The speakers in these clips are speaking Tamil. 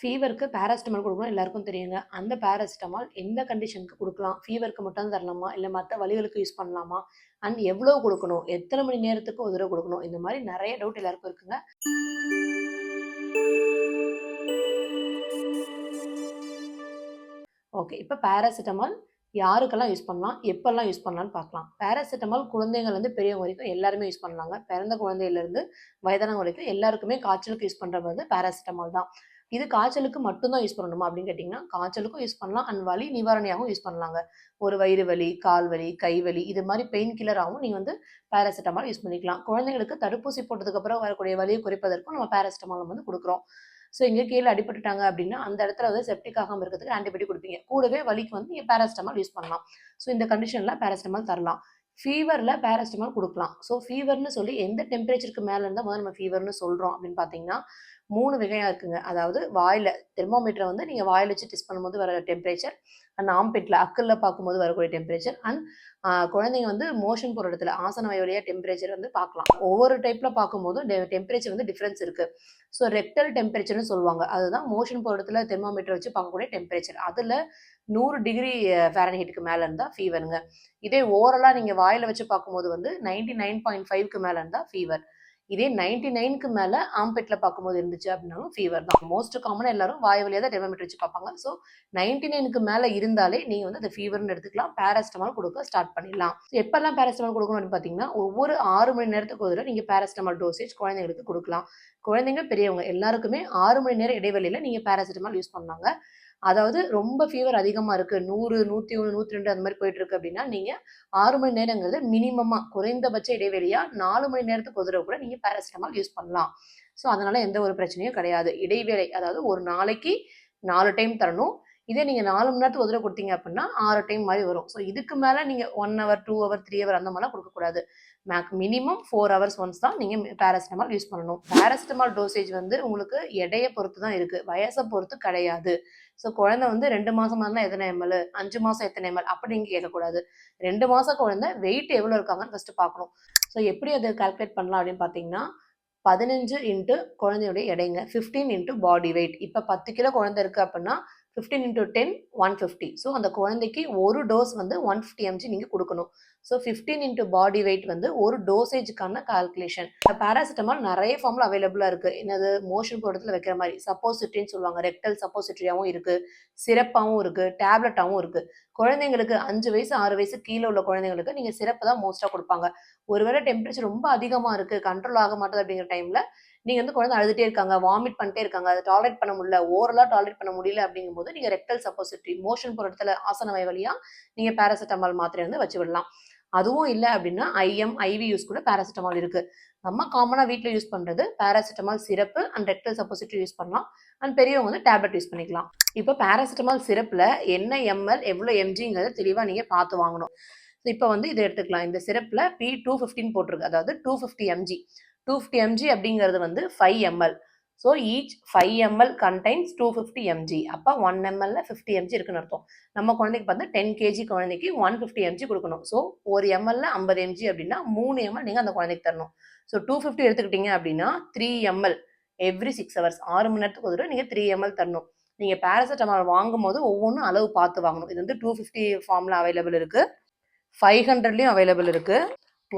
ஃபீவருக்கு பேராசிட்டமால் கொடுக்கணும் எல்லாருக்கும் தெரியுங்க. அந்த பேராசிட்டமால் எந்த கண்டிஷனுக்கு கொடுக்கலாம்? ஃபீவருக்கு மட்டும் தரலாமா? இல்லை மற்ற வழிகளுக்கு யூஸ் பண்ணலாமா? அண்ட் எவ்வளோ கொடுக்கணும்? எத்தனை மணி நேரத்துக்கு ஒரு தடவை கொடுக்கணும்? இந்த மாதிரி நிறைய டவுட் எல்லாருக்கும் இருக்குங்க. ஓகே இப்போ பேராசிட்டமால் யாருக்கெல்லாம் யூஸ் பண்ணலாம்? எப்பெல்லாம் யூஸ் பண்ணலாம்னு பார்க்கலாம். பேராசிட்டமால் குழந்தைங்கள்லேருந்து பெரியவங்க வரைக்கும் எல்லாருமே யூஸ் பண்ணலாங்க பிறந்த குழந்தையிலேருந்து வயதானவங்க வரைக்கும் எல்லாருக்குமே காய்ச்சலுக்கு யூஸ் பண்ணுறது வந்து பேராசிட்டமால் தான். இது காய்ச்சலுக்கு மட்டும்தான் யூஸ் பண்ணணுமா அப்படின்னு கேட்டிங்கன்னா காய்ச்சலுக்கும் யூஸ் பண்ணலாம். அண்ட் வலி நிவாரணியாகவும் யூஸ் பண்ணலாங்க. ஒரு வயிறு வலி கால் வலி கை வலி இது மாதிரி பெயின் கில்லராகவும் நீங்கள் வந்து பேராசிட்டமால் யூஸ் பண்ணிக்கலாம். குழந்தைங்களுக்கு தடுப்பூசி போட்டதுக்கப்புறம் வரக்கூடிய வலியை குறைப்பதற்கும் நம்ம பேராசிட்டமால் வந்து கொடுக்குறோம். ஸோ எங்கே கீழே அடிபட்டுட்டாங்க அப்படின்னா அந்த இடத்துல வந்து செப்டிக் ஆகாமல் இருக்கிறதுக்கு ஆன்டிபயோட்டிக் கொடுப்பீங்க. கூடவே வலிக்கு வந்து நீங்கள் பேராசிட்டமால் யூஸ் பண்ணலாம். ஸோ இந்த கண்டிஷனில் பேராசிட்டமால் தரலாம். ஃபீவரில் பேராசிட்டமால் கொடுக்கலாம். ஸோ ஃபீவர்னு சொல்லி எந்த டெம்பரேச்சருக்கு மேலே இருந்தால் முதல்ல நம்ம ஃபீவர்னு சொல்கிறோம் அப்படின்னு பார்த்தீங்கன்னா மூணு வகையாக இருக்குங்க. அதாவது வாயில் தெர்மோமீட்டரை வந்து நீங்கள் வாயில் வச்சு டெஸ்ட் பண்ணும்போது வர டெம்பரேச்சர் அண்ட் ஆம்பெட்டில் அக்கல்ல பார்க்கும்போது வரக்கூடிய டெம்பரேச்சர் அண்ட் குழந்தைங்க வந்து மோஷன் போகிற இடத்துல ஆசன வழியாக டெம்பரேச்சர் வந்து பார்க்கலாம். ஒவ்வொரு டைப்பில் பார்க்கும்போதும் டெம்பரேச்சர் வந்து டிஃப்ரென்ஸ் இருக்குது ஸோ ரெக்டல் டெம்பரேச்சர்னு சொல்லுவாங்க. அதுதான் மோஷன் போகிற இடத்துல தெர்மோமீட்டர் வச்சு பார்க்கக்கூடிய டெம்பரேச்சர் அதில் நூறு டிகிரி ஃபேரன்ஹீட்டுக்கு மேலே இருந்தால் ஃபீவருங்க இதே ஓரலாக நீங்கள் வாயில் வச்சு பார்க்கும்போது வந்து நைன்டி நைன் பாயிண்ட் ஃபைவ்க்கு மேலே இருந்தால் ஃபீவர் இதே நைன்டி நைனுக்கு மேலே ஆம்பெட்டில் பார்க்கும்போது இருந்துச்சு அப்படின்னாலும் ஃபீவர் தான். மோஸ்ட் காமனாக எல்லாரும் வாய் வழியாக தான் டெர்மோமீட்டர் வச்சு பார்ப்பாங்க. ஸோ நைன்டி நைனுக்கு மேலே இருந்தாலே நீங்கள் வந்து அந்த ஃபீவர்னு எடுத்துக்கலாம். பேராசிட்டமால் கொடுக்க ஸ்டார்ட் பண்ணிடலாம். எப்பெல்லாம் பேராசிட்டமால் கொடுக்கணும் அப்படின்னு பார்த்தீங்கன்னா ஒவ்வொரு ஆறு மணி நேரத்துக்கு ஒரு நீங்கள் பேராசிட்டமால் டோசேஜ் குழந்தைங்களுக்கு கொடுக்கலாம். குழந்தைங்க பெரியவங்க எல்லாருக்குமே ஆறு மணி நேரம் இடைவெளியில் நீங்கள் பேராசிட்டமால் யூஸ் பண்ணாங்க அதாவது ரொம்ப ஃபீவர் அதிகமாக இருக்குது நூறு நூற்றி ஒன்று நூற்றி ரெண்டு அந்த மாதிரி போயிட்டு இருக்கு அப்படின்னா நீங்கள் ஆறு மணி நேரங்கிறது மினிமமாக குறைந்தபட்ச இடைவெளியாக நாலு மணி நேரத்துக்கு ஒரு கூட நீங்கள் பேராசிட்டமால் யூஸ் பண்ணலாம். ஸோ அதனால் எந்த ஒரு பிரச்சனையும் கிடையாது. இடைவேளை அதாவது ஒரு நாளைக்கு நாலு டைம் தரணும். இதே நீங்கள் நாலு மணி நேரத்துக்கு ஒரு தடவை கொடுத்தீங்க அப்படின்னா ஆறு டைம் மாதிரி வரும். ஸோ இதுக்கு மேலே நீங்கள் one hour two hour three hour அந்த மாதிரிலாம் கொடுக்கக்கூடாது make minimum four hours once தான் நீங்கள் பேராசிட்டமால் யூஸ் பண்ணணும். பேராசிட்டமால் டோசேஜ் வந்து உங்களுக்கு எடையை பொறுத்து தான் இருக்குது வயசை பொறுத்து கிடையாது. ஸோ குழந்தை வந்து ரெண்டு மாதமாக இருந்தால் எத்தனை எம்எல் அஞ்சு மாதம் எத்தனை எம்எல் அப்படி நீங்கள் கேட்கக்கூடாது. ரெண்டு மாதம் குழந்தை வெயிட் எவ்வளோ இருக்காங்கன்னு ஃபஸ்ட்டு பார்க்கணும். ஸோ எப்படி அதை கால்குலேட் பண்ணலாம் அப்படின்னு பார்த்தீங்கன்னா பதினஞ்சு இன்ட்டு குழந்தையுடைய எடைங்க. ஃபிஃப்டீன் இன்ட்டு பாடி வெயிட் இப்போ பத்து கிலோ குழந்தை இருக்குது அப்படின்னா fifteen into ten one fifty so அந்த குழந்தைக்கு ஒரு டோஸ் வந்து ஒன் ஃபிஃப்டி எம்ஜி நீங்கள் கொடுக்கணும். So fifteen into body weight வந்து ஒரு டோசேஜுக்கான கால்குலேஷன் பேராசிட்டமால் நிறைய ஃபார்மில் அவைலபிளாக இருக்குது என்னது? மோஷன் போடுறதுல வைக்கிற மாதிரி. சப்போசிட்ரின்னு சொல்லுவாங்க. ரெக்டல் சப்போசிட்ரியாகவும் இருக்குது சிறப்பாகவும் இருக்குது டேப்லெட்டாகவும் இருக்குது குழந்தைங்களுக்கு அஞ்சு வயசு ஆறு வயசு கீழே உள்ள குழந்தைங்களுக்கு நீங்கள் சிறப்பு தான் மோஸ்ட்டாக கொடுப்பாங்க. ஒருவேளை டெம்பரேச்சர் ரொம்ப அதிகமாக இருக்குது கண்ட்ரோல் ஆக மாட்டேது அப்படிங்கிற டைமில் நீங்கள் வந்து குழந்தை அழுதுட்டே இருக்காங்க வாமிட் பண்ணிட்டே இருக்காங்க அதை டாலரேட் பண்ண முடியல ஓரலாக டாலரேட் பண்ண முடியல அப்படிங்கும்போது நீங்கள் ரெக்டல் சப்போசிட்ரி மோஷன் போகிற இடத்துல ஆசன வழியாக நீங்கள் பேராசிட்டமால் மாத்திரை வந்து வச்சு விடலாம். அதுவும் இல்லை அப்படின்னா ஐஎம் ஐவி யூஸ் கூட பேராசிட்டமால் இருக்கு. நம்ம காமனாக வீட்டில் யூஸ் பண்ணுறது பேராசிட்டமால் சிறப்பு அண்ட் ரெக்டல் சப்போசிட்டி யூஸ் பண்ணலாம். அண்ட் பெரியவங்க வந்து டேப்லெட் யூஸ் பண்ணிக்கலாம். இப்போ பேராசிட்டமால் சிறப்பில் என்ன எம்எல் எவ்வளோ எம்ஜிங்கிறத தெளிவாக நீங்கள் பார்த்து வாங்கணும். இப்போ வந்து இதை எடுத்துக்கலாம். இந்த சிறப்பில் பி டூ ஃபிஃப்டின் போட்டிருக்கு. அதாவது two fifty mg two fifty mg அப்படிங்கிறது வந்து five ml so each five ml contains two fifty mg அப்போ ஒன் எம்எல்ல ஃபிஃப்டி எம்ஜி இருக்குன்னு அர்த்தம். நம்ம குழந்தைக்கு பார்த்தா டென் கேஜி குழந்தைக்கு ஒன் ஃபிஃப்டி எம்ஜி கொடுக்கணும். ஸோ ஒரு எம்எல்ல ஐம்பது எம்ஜி அப்படின்னா மூணு எம்எல் நீங்கள் அந்த குழந்தைக்கு தரணும். ஸோ டூ ஃபிஃப்டி எடுத்துக்கிட்டீங்க அப்படின்னா three ml every six hours ஆறு மணி நேரத்துக்கு ஒரு நீங்கள் த்ரீ எம்எல் தரணும். நீங்கள் பேராசிட்டமால் வாங்கும் போது ஒவ்வொன்றும் அளவு பார்த்து வாங்கணும். இது வந்து டூ ஃபிஃப்டி ஃபார்மில் அவைலபிள் இருக்குது ஃபைவ் ஹண்ட்ரட்லேயும் அவைலபிள் இருக்குது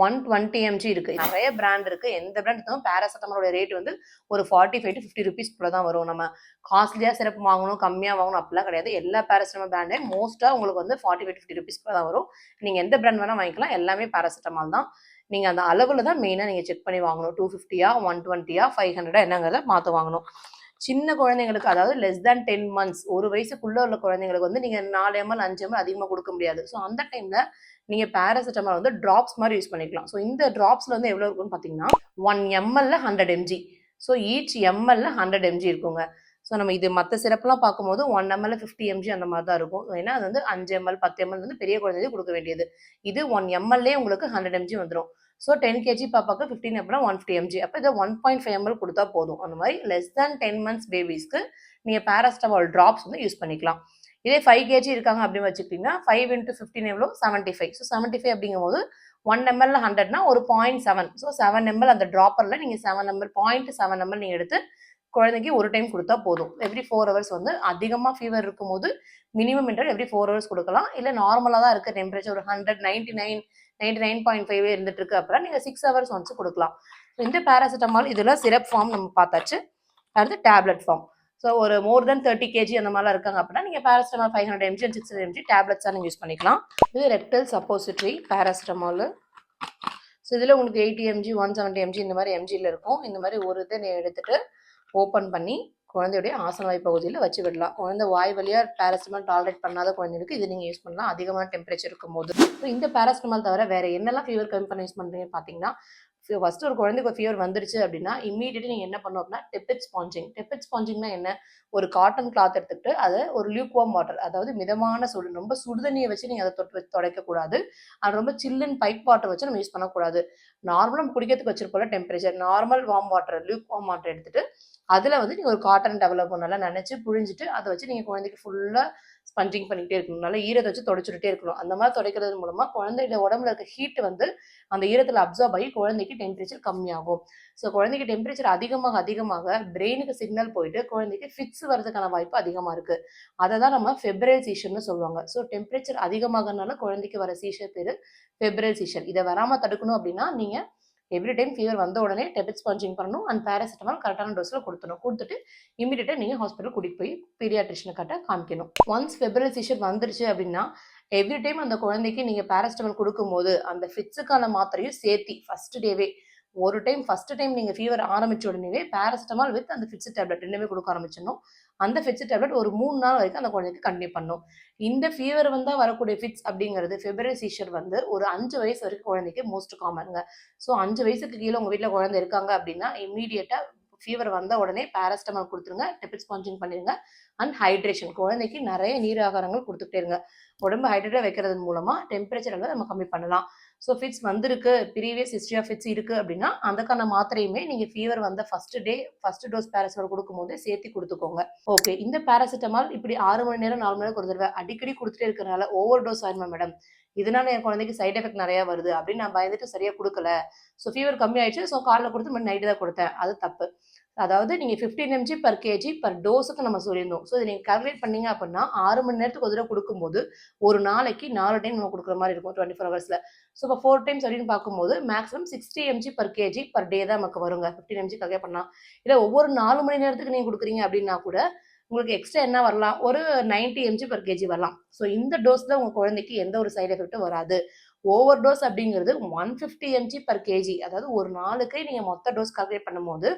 ஒன் டுவெண்ட்டி எம்ஜி இருக்கு. நிறைய பிராண்ட் இருக்கு. எந்த பிராண்ட் இருந்தாலும் பேராசெட்டமாலோட ரேட் வந்து ஒரு forty five to fifty rupees குள்ள தான் வரும். நம்ம காஸ்ட்லியாக சிறப்பு வாங்கணும் கம்மியாக வாங்கணும் அப்படிலாம் கிடையாது. எல்லா பேராசெட்டமால் பிராண்டே மோஸ்ட்டாக உங்களுக்கு வந்து ஃபார்ட்டி ஃபைவ் ஃபிஃப்டி ருபீஸ் தான் வரும். நீங்கள் எந்த பிராண்ட் வேணால் வாங்கிக்கலாம். எல்லாமே பேராசெட்டமால் தான். நீங்கள் அந்த அளவில் தான் மெயினாக நீங்கள் செக் பண்ணி வாங்கணும். டூ ஃபிஃப்டியா ஒன் டுவெண்ட்டியா ஃபைவ் ஹண்ட்ரடா என்னங்கிறத மாற்ற வாங்கணும். சின்ன குழந்தைங்களுக்கு அதாவது லெஸ் தேன் டென் மந்த்ஸ் ஒரு வயசுக்குள்ள உள்ள குழந்தைங்களுக்கு வந்து நீங்கள் நாலு எம்எல் அஞ்சு எம்எல் அதிகமாக கொடுக்க முடியாது. ஸோ அந்த டைமில் நீங்கள் பேராசிட்டமால் வந்து ட்ராப்ஸ் மாதிரி யூஸ் பண்ணிக்கலாம். ஸோ இந்த ட்ராப்ஸில் வந்து எவ்வளோ இருக்குன்னு பார்த்தீங்கன்னா ஒன் எம்எல்ல ஹண்ட்ரட் எம்ஜி ஸோ ஈச் எம்எல்ல ஹண்ட்ரட் எம்ஜி இருக்குங்க. ஸோ நம்ம இது மற்ற சிறப்புலாம் பார்க்கும்போது ஒன் எம்எல் ஃபிஃப்டி எம்ஜி அந்த மாதிரி தான் இருக்கும். ஏன்னா அது வந்து அஞ்சு எம்எல் பத்து எம்எல் வந்து பெரிய குழந்தைக்கு கொடுக்க வேண்டியது. இது ஒன் எம்எல்லே உங்களுக்கு ஹண்ட்ரட் எம்ஜி வந்துடும் ஸோ டென் கேஜி பாப்பாக்கு ஃபிஃப்டின் அப்படின்னா ஒன் ஃபிஃப்டி எம்ஜி அப்போ இதை ஒன் பாயிண்ட் ஃபைவ் எம்எல் கொடுத்தா போதும். அந்த மாதிரி லெஸ் தேன் டென் மந்த்ஸ் பேபிஸ்க்கு நீங்கள் பேராஸ்டமால் ட்ராப்ஸ் வந்து யூஸ் பண்ணிக்கலாம். இதே ஃபைவ் கேஜி இருக்காங்க அப்படின்னு வச்சுக்கிட்டிங்கன்னா ஃபைவ் இன்ட்டு ஃபிஃப்டின் எவ்வளோ seventy five so seventy five அப்படிங்கும்போது ஒன் எம்எல் ஹண்ட்ரட்னா ஒரு point seven so seven ml அந்த ட்ராப்பரில் நீங்கள் seven ml point seven ml நீங்கள் எடுத்து குழந்தைக்கு ஒரு டைம் கொடுத்தா போதும். எவ்ரி ஃபோர் ஹவர்ஸ் வந்து அதிகமாக ஃபீவர் இருக்கும்போது minimum inter every four hours கொடுக்கலாம். இல்லை நார்மலாக தான் இருக்க. டெம்பரேச்சர் ஒரு hundred ninety nine ninety nine point five இருந்துட்டு இருக்கு அப்புறம் நீங்கள் சிக்ஸ் ஹவர்ஸ் ஒன்ஸ் கொடுக்கலாம். இந்த பேராசிட்டமால் இதில் சிரப் ஃபார்ம் நம்ம பார்த்தாச்சு. அடுத்து டேப்லெட் ஃபார்ம் ஸோ ஒரு மோர் தென் தேர்ட்டி கேஜி அந்த மாதிரிலாம் இருக்காங்க அப்படின்னா நீங்கள் paracetamol five hundred mg six hundred mg டேப்லெட்ஸாக நீங்கள் யூஸ் பண்ணிக்கலாம். இது ரெப்டல் சப்போசிட்ரி பேராசிட்டமால் ஸோ இதில் உங்களுக்கு eighty mg one seventy mg இந்த மாதிரி எம்ஜியில் இருக்கும். இந்த மாதிரி ஒரு இதை நீ ஓப்பன் பண்ணி குழந்தையுடைய ஆசனவாய் பகுதியில் வச்சு விடலாம். குழந்தை வாய் வழியாக பேராசிட்டமால் டாலரேட் பண்ணாத குழந்தைங்களுக்கு இது நீங்கள் யூஸ் பண்ணலாம். அதிகமான டெம்பரேச்சர் இருக்கும்போது. ஸோ இந்த பேராசிட்டமால் தவிர வேறு என்னெல்லாம் ஃபீவர் கம்மி பண்ண யூஸ் பண்ணுறீங்கன்னு பார்த்தீங்கன்னா ஃபர்ஸ்ட் ஒரு குழந்தைக்கு ஃபீவர் வந்துருச்சு அப்படின்னா இம்மீடியட்லி நீங்கள் என்ன பண்ணணும் அப்படின்னா டெப்பிட் ஸ்பாஞ்சிங் டெப்பிட் ஸ்பாஞ்சிங்னா என்ன? ஒரு காட்டன் கிளாத் எடுத்துக்கிட்டு அதை ஒரு லியூக்வாம் வாட்டர் அதாவது மிதமான சுடு ரொம்ப சுடுதண்ணியை வச்சு நீங்கள் அதை தொட்டு வச்சு துடைக்கக்கூடாது. அது ரொம்ப சில்லுன்னு பைப் வாட்டர் வச்சு நம்ம யூஸ் பண்ணக்கூடாது. நார்மலாக நம்ம குடிக்கிறதுக்கு வச்சிருப்போம்ல temperature normal warm water lukewarm water எடுத்துகிட்டு அதில் வந்து நீங்கள் ஒரு காட்டன் டெவலப் நல்லா நினச்சி புழிஞ்சிட்டு அதை வச்சு நீங்கள் குழந்தைக்கு ஃபுல்லாக ஸ்பஞ்சிங் பண்ணிக்கிட்டே இருக்கணும். நல்லா ஈரத்தை வச்சு தொடச்சுட்டே இருக்கணும். அந்த மாதிரி துடைக்கிறது மூலமாக குழந்தையோட உடம்புல இருக்க ஹீட் வந்து அந்த ஈரத்தில் அப்சர்வ் ஆகி குழந்தைக்கு டெம்பரேச்சர் கம்மியாகும். ஸோ குழந்தைக்கு டெம்பரேச்சர் அதிகமாக அதிகமாக பிரெயினுக்கு சிக்னல் போயிட்டு குழந்தைக்கு ஃபிட்ஸ் வரதுக்கான வாய்ப்பு அதிகமாக இருக்குது அதை தான் நம்ம ஃபெப்ரல் சீஷர்னு சொல்லுவாங்க. ஸோ டெம்பரேச்சர் அதிகமாகனால குழந்தைக்கு வர சீஷர் பேர் ஃபெப்ரல் சீஷர் இதை வராமல் தடுக்கணும் அப்படின்னா நீங்கள் எவ்ரி டைம் ஃபீவர் வந்த உடனே டெபிட் ஸ்பாஞ்சிங் பண்ணணும் அண்ட் பேராசிட்டமால் கரெக்டான டோஸில் கொடுத்துணும் கொடுத்துட்டு இமீடியட்டாக நீங்கள் ஹாஸ்பிட்டல் கூட்டிகிட்டு போய் பீரியாட்ரிஷனை கட்ட காமிக்கணும். ஒன்ஸ் ஃபெப்ரல் சீஷர் வந்துருச்சு அப்படின்னா எவ்ரி டைம் அந்த குழந்தைக்கு நீங்கள் பேராசிட்டமால் கொடுக்கும்போது அந்த ஃபிட்ஸுக்கான மாத்திரையும் சேர்த்தி ஃபஸ்ட் டேவே ஒரு டைம் ஃபர்ஸ்ட் டைம் நீங்கள் ஃபீவர் ஆரம்பிச்ச உடனே பேரஸ்டமால் வித் அந்த ஃபிட்ஸு டேப்லெட் ரெண்டுமே கொடுக்க ஆரம்பிச்சிடணும். அந்த ஃபிட்ஸு டேப்லெட் ஒரு மூணு நாள் வரைக்கும் அந்த குழந்தைக்கு கண்டினியூ பண்ணும். இந்த ஃபீவர் வந்தால் வரக்கூடிய ஃபிட்ஸ் அப்படிங்கிறது ஃபெப்ரவரி சீஷர் வந்து ஒரு அஞ்சு வயசு வரைக்கும் குழந்தைக்கு மோஸ்ட் காமனுங்க ஸோ அஞ்சு வயசுக்கு கீழே உங்கள் வீட்டில் குழந்தை இருக்காங்க அப்படின்னா இம்மீடியட்டாக ஃபீவர் வந்த உடனே பேராசிட்டமால் கொடுத்துருங்க டெபிட் ஸ்பாஞ்சிங் பண்ணிடுங்க அண்ட் ஹைட்ரேஷன் குழந்தைக்கு நிறைய நீர் ஆகாரங்கள் கொடுத்துட்டே இருங்க. உடம்பு ஹைட்ரேட்டாக வைக்கிறது மூலமாக டெம்பரேச்சர் வந்து நம்ம கம்மி பண்ணலாம். ஸோ ஃபிட்ஸ் வந்திருக்கு. ப்ரீவியஸ் ஹிஸ்ட்ரி ஆஃப் ஃபிட்ஸ் இருக்குது அப்படின்னா அதுக்கான மாத்திரையுமே நீங்கள் ஃபீவர் வந்த first day first dose paracetamol கொடுக்கும்போது சேர்த்து கொடுத்துக்கோங்க. ஓகே இந்த பேராசிட்டமால் இப்படி ஆறு மணி நேரம் நாலு மணி நேரம் ஒரு தடவை அடிக்கடி கொடுத்துட்டே இருக்கிறனால ஓவர் டோஸ் ஆயிருமா மேடம் இதனால என் குழந்தைக்கு சைட் எஃபெக்ட் நிறையா வருது அப்படின்னு நான் பயந்துட்டு சரியாக கொடுக்கல. ஸோ ஃபீவர் கம்மி ஆயிடுச்சு ஸோ காலைல கொடுத்து நைட்டு தான் கொடுத்தேன். அது தப்பு. அதாவது நீங்கள் fifteen mg per kg per டோஸுக்கு நம்ம சொல்லியிருந்தோம். ஸோ இதை நீங்கள் கால்குலேட் பண்ணீங்க அப்படின்னா ஆறு மணி நேரத்துக்கு ஒரு தடவை கொடுக்கும்போது ஒரு நாளைக்கு நாலு டைம் நம்ம கொடுக்குற மாதிரி இருக்கும் டுவெண்ட்டி ஃபோர் ஹவர்ஸில் ஸோ இப்போ ஃபோர் டைம்ஸ் அப்படின்னு பார்க்கும்போது maximum sixty MG per KG per day தான் நமக்கு வருங்க. ஃபிஃப்டீன் எம்ஜி கால்குலேட் பண்ணலாம் இல்லை ஒவ்வொரு நாலு மணி நேரத்துக்கு நீங்கள் கொடுக்குறீங்க அப்படின்னா கூட உங்களுக்கு எக்ஸ்ட்ரா என்ன வரலாம்? ஒரு நைன்டி எம்ஜி பர் கேஜி வரலாம். ஸோ இந்த டோஸில் உங்கள் குழந்தைக்கு எந்த ஒரு சைடு எஃபெக்ட்டும் வராது. ஓவர் டோஸ் அப்படிங்கிறது one fifty MG per KG அதாவது ஒரு நாளுக்கே நீங்கள் மொத்த டோஸ் கால்குலேட் பண்ணும்போது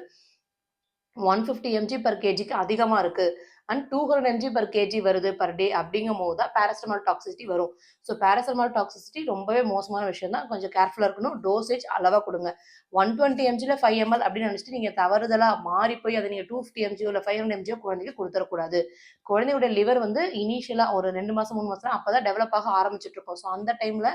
ஒன் ஃபிஃப்டி எம்ஜி பர் கேஜிக்கு அதிகமாக இருக்குது and two hundred MG per KG வருது பர் டே அப்படிங்கும் போது தான் பேராசிட்டமால் டாக்ஸிசிட்டி வரும். ஸோ பேராசிட்டமால் டாக்ஸிசிட்டி ரொம்பவே மோசமான விஷயம் தான் கொஞ்சம் கேர்ஃபுல்லாக இருக்கணும். டோசேஜ் அளவாக கொடுங்க. ஒன் டுவெண்ட்டி எம்ஜியில் ஃபைவ் எம்எல் அப்படின்னு நினச்சிட்டு நீங்கள் தவறுதலாக மாறி போய் அதை நீங்கள் டூ ஃபிஃப்டி எம்ஜியோ இல்லை ஃபைவ் ஹண்ட்ரட் எம்ஜியோ குழந்தைக்கு கொடுத்துடக்கூடாது குழந்தையோட லிவர் வந்து இனிஷியலாக ஒரு ரெண்டு மாதம் மூணு மாதம் அப்போ தான் டெவலப் ஆக ஆரம்பிச்சிட்டு இருக்கோம். ஸோ அந்த டைமில்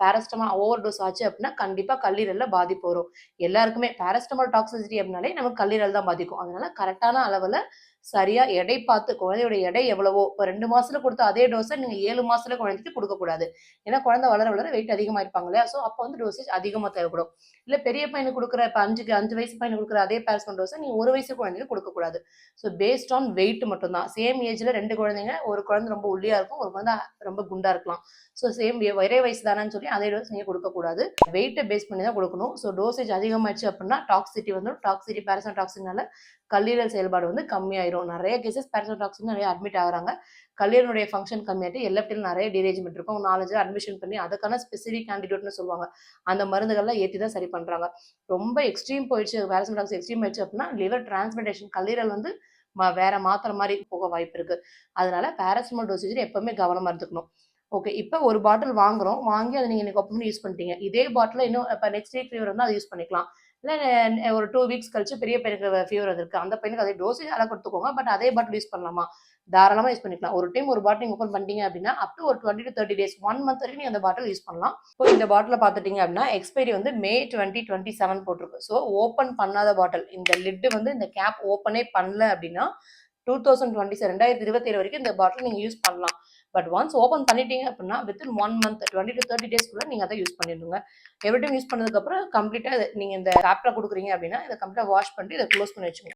பேராசிட்டமால் ஓவர் டோஸ் ஆச்சு அப்படின்னா கண்டிப்பாக கல்லீரலில் பாதிப்பு வரும். எல்லாருக்குமே பேராசிட்டமால் டாக்ஸிசிட்டி அப்படின்னாலே நமக்கு கல்லீரல் தான் பாதிக்கும். அதனால கரெக்டான அளவில் சரியா எடை பார்த்து குழந்தையோட எடை எவ்வளவோ இப்போ ரெண்டு மாசத்துல கொடுத்த அதே டோஸை நீங்க ஏழு மாசத்துல குழந்தைக்கு கொடுக்கக்கூடாது ஏன்னா குழந்தை வளர வளர வெயிட் அதிகமா இருப்பாங்க இல்லையா? ஸோ அப்போ வந்து டோசேஜ் அதிகமா தேவைப்படும். இல்ல பெரிய பையனுக்கு கொடுக்குற இப்போ அஞ்சுக்கு அஞ்சு வயசு பையனுக்கு கொடுக்குற அதே பேரஸ்மெண்ட் டோஸை நீங்க ஒரு வயசு குழந்தைக்கு கொடுக்கக்கூடாது ஸோ பேஸ்ட் ஆன் வெயிட் மட்டும்தான். சேம் ஏஜ்ல ரெண்டு குழந்தைங்க ஒரு குழந்தை ரொம்ப ஒல்லியா இருக்கும் ஒரு குழந்தை ரொம்ப குண்டா இருக்கலாம். ஸோ சேம் ஒரே வயசு தானேன்னு சொல்லி அதே டோஸ் நீங்க கொடுக்கக்கூடாது வெயிட்டை பேஸ் பண்ணி தான் கொடுக்கணும். ஸோ டோசேஜ் அதிகமாச்சு அப்படின்னா டாக்ஸிட்டி வந்துடும். டாக்ஸிட்டி பேரசன் டாக்ஸினால கல்லீரல் செயல்பாடு வந்து கம்மியாயிரும். நிறைய கேசஸ் பேரசோடாக்சின் நிறைய அட்மிட் ஆகுறாங்க. கல்லீரனுடைய ஃபங்க்ஷன் கம்மியாகிட்டு எல்லப்டில் நிறைய டிரேஜ்மெண்ட் இருக்கும். நாலஞ்சு அட்மிஷன் பண்ணி அதுக்கான ஸ்பெசிஃபிக் ஆன்டிடியூட்னு சொல்லுவாங்க. அந்த மருந்துகள்லாம் ஏற்றி தான் சரி பண்ணுறாங்க ரொம்ப எக்ஸ்ட்ரீம் போயிடுச்சு. பேரசோடாக்ஸ் எக்ஸ்ட்ரீம் ஆயிடுச்சு அப்படின்னா லிவர் டிரான்ஸ்பிளேஷன் கல்லீரல் வந்து வேற மாத்திர மாதிரி போக வாய்ப்பு இருக்கு. அதனால பேராசிட்டமால் டோசேஜ் எப்பவுமே கவனமா இருந்துக்கணும். ஓகே இப்போ ஒரு பாட்டில் வாங்குறோம். வாங்கி அதை நீங்கள் எனக்கு ஒப்பன் யூஸ் பண்ணிட்டீங்க. இதே பாட்டில் இன்னும் இப்போ நெக்ஸ்ட் வீக் ஃபீவர் வந்து அதை யூஸ் பண்ணிக்கலாம். இல்லை ஒரு டூ வீக்ஸ் கழிச்சு பெரிய பையனுக்கு ஃபீவர் வந்திருக்கு. அந்த பையனுக்கு அதே டோசேஜ் அதை கொடுத்துக்கோங்க. பட் அதே பாட்டில் யூஸ் பண்ணலாமா? தாராளமாக யூஸ் பண்ணிக்கலாம். ஒரு டைம் ஒரு பாட்டில் ஓப்பன் பண்ணிட்டீங்க அப்படின்னா அப் டு ஒரு twenty to thirty days one month வரைக்கும் நீங்கள் அந்த பாட்டில் யூஸ் பண்ணலாம். இப்போ இந்த பாட்டில் பார்த்துட்டீங்க அப்படின்னா எக்ஸ்பைரி வந்து மே டுவெண்ட்டி டுவெண்ட்டி செவன் போட்டிருக்கு. ஸோ ஓப்பன் பண்ணாத பாட்டில் இந்த லிட்டு வந்து இந்த கேப் ஓப்பனே பண்ணல அப்படின்னா டூ தௌசண்ட் டுவெண்ட்டி செவன் ரெண்டாயிரத்தி இருபத்தேழு வரைக்கும் இந்த பாட்டில் நீங்கள் யூஸ் பண்ணலாம். பட் ஒன்ஸ் ஓப்பன் பண்ணிட்டீங்க அப்படின்னா within one month twenty to thirty டேஸ்க்குள்ள நீங்கள் அதை யூஸ் பண்ணிடுங்க. எவ்ரி டைம் யூஸ் பண்ணதுக்கப்புறம் கம்ப்ளீட்டாக நீங்கள் இந்த ஆப்பில் கொடுக்குறீங்க அப்படின்னா இதை கம்ப்ளீட்டாக வாஷ் பண்ணி இதை க்ளோஸ் பண்ணி வச்சுக்கோங்க.